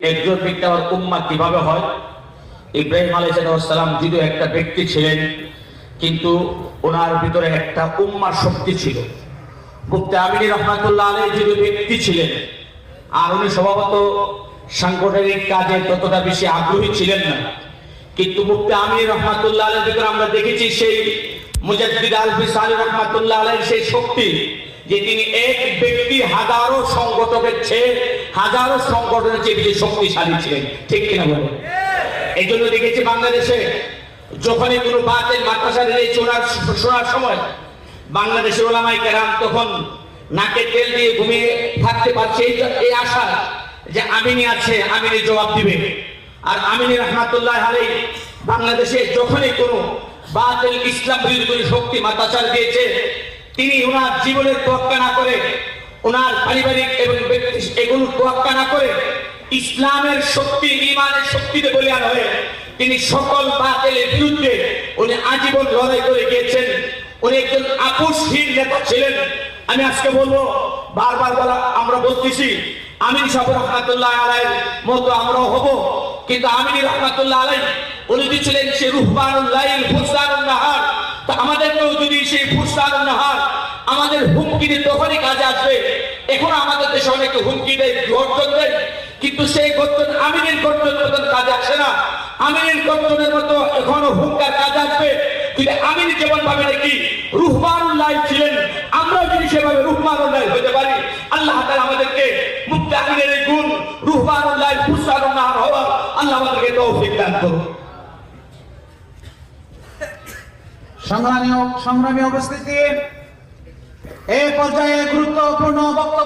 একজন আবার উম্মা কীভাবে হয়? ইব্রাহিম আলাইসালাম যদিও একটা ব্যক্তি ছিলেন, কিন্তু ওনার ভিতরে একটা উম্মার শক্তি ছিল। মুক্তি আমিনী রহমাতুল্লাহ আলী যদিও ব্যক্তি ছিলেন, আর উনি স্বভাবত সাংগঠনিক কাজে ততটা বেশি আগ্রহী ছিলেন না। কিন্তু মুক্তি আমিনী রহমাতুল্লাহ আলীর ভিতরে আমরা দেখেছি সেই মুজাদ্দিদ আলফিস আলী রহমাতুল্লাহ আলীর সেই শক্তি যে তিনি এক ব্যক্তি হাজারো সংগঠকের চেয়ে হাজারো সংগঠনের চেয়ে বেশি শক্তিশালী ছিলেন। ঠিক কিনা বলেন এই জন্য দেখেছি বাংলাদেশে যখনই কোনো বাতের মাদ্রাসা রিলিজ শোনার শোনার সময় বাংলাদেশের ওলামাই কেরাম তখন নাকে তেল দিয়ে ঘুমিয়ে থাকতে পারছে এই এই আশা যে আমিনি আছে, আমিনি জবাব দিবে। আর আমিনি রহমাতুল্লাহ আলী বাংলাদেশে যখনই কোনো বাতিল ইসলাম বিরোধী শক্তি মাতাচার দিয়েছে তিনি ওনার জীবনের তোয়াক্কা না করে ওনার পারিবারিক এবং ব্যক্তি এগুলো তোয়াক্কা না করে ইসলামের শক্তি, ইমানের শক্তিতে বলিয়ান হয়ে তিনি সকল বাতিলের বিরুদ্ধে উনি আজীবন লড়াই করে গিয়েছেন। উনি একজন আপোষহীন নেতা ছিলেন। আমি আজকে বলব, বারবার বলা আমরা বলতেছি, আমিন সাহেব রহমাতুল্লাহ আলাইয়ের মতো আমরাও হব। কিন্তু আমিনী রহমাতুল্লাহ আলাই উনি ছিলেন সে রুহবানুল্লাহ তা আমাদেরকেও যদি সেই ফুরসানুন নাহার আমাদের হুমকি তখনই কাজে আসবে, এখন আমাদের দেশে অনেকে হুমকি দেয়, গর্জন দেয়। কিন্তু সেই গর্জন আমিনের গর্জন মতন কাজে আসে না। আমিনের গর্জনের মতো এখনও হুঙ্কার কাজে আসবে। কিন্তু আমিন যেমন ভাবে নাকি রুহমানুল্লাহ ছিলেন আমরা যদি সেভাবে রুহমানুল্লাহ হতে পারি, আল্লাহ তাআলা আমাদেরকে মুক্তি আমিনের এই গুণ, রুহমানুল্লাহ ফুরসানুল্লাহ হওয়া, আল্লাহ আমাদেরকে দান করুন সংগ্রামী সংগ্রামী উপস্থিতি এই পর্যায়ে গুরুত্বপূর্ণ বক্তব্য